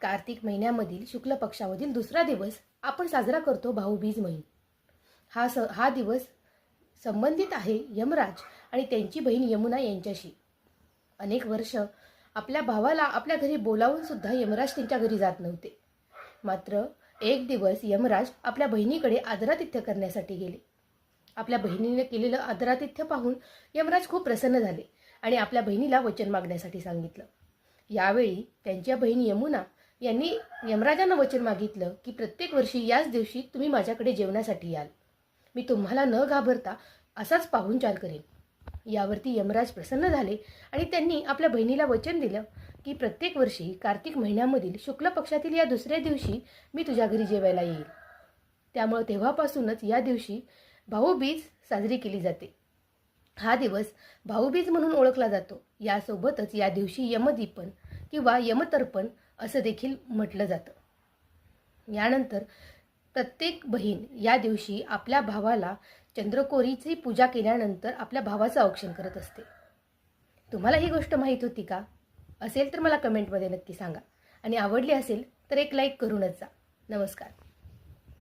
कार्तिक महिन्यामधील शुक्ल पक्षामधील दुसरा दिवस आपण साजरा करतो भाऊबीज महिन हा स हा दिवस संबंधित आहे यमराज आणि त्यांची बहीण यमुना यांच्याशी. अनेक वर्ष आपल्या भावाला आपल्या घरी बोलावून सुद्धा यमराज त्यांच्या घरी जात नव्हते. मात्र एक दिवस यमराज आपल्या बहिणीकडे आदरातिथ्य करण्यासाठी गेले. आपल्या बहिणीने केलेलं आदरातिथ्य पाहून यमराज खूप प्रसन्न झाले आणि आपल्या बहिणीला वचन मागण्यासाठी सांगितलं. यावेळी त्यांच्या बहीण यमुना यांनी यमराजांना वचन मागितलं की प्रत्येक वर्षी याच दिवशी तुम्ही माझ्याकडे जेवणासाठी याल. मी तुम्हाला न घाबरता असाच पाहुणचार करेन. यावरती यमराज प्रसन्न झाले आणि त्यांनी आपल्या बहिणीला वचन दिलं की प्रत्येक वर्षी कार्तिक महिन्यामधील शुक्ल पक्षातील या दुसऱ्या दिवशी मी तुझ्या घरी जेवायला येईल. त्यामुळं तेव्हापासूनच या दिवशी भाऊबीज साजरी केली जाते. हा दिवस भाऊबीज म्हणून ओळखला जातो. यासोबतच या दिवशी यमदीपन किंवा यमतर्पण असं देखील म्हटलं जातं. यानंतर प्रत्येक बहीण या दिवशी आपल्या भावाला चंद्रकोरीची पूजा केल्यानंतर आपल्या भावाचं औक्षण करत असते. तुम्हाला ही गोष्ट माहीत होती का? असेल तर मला कमेंटमध्ये नक्की सांगा. आणि आवडली असेल तर एक लाईक करूनच जा. नमस्कार.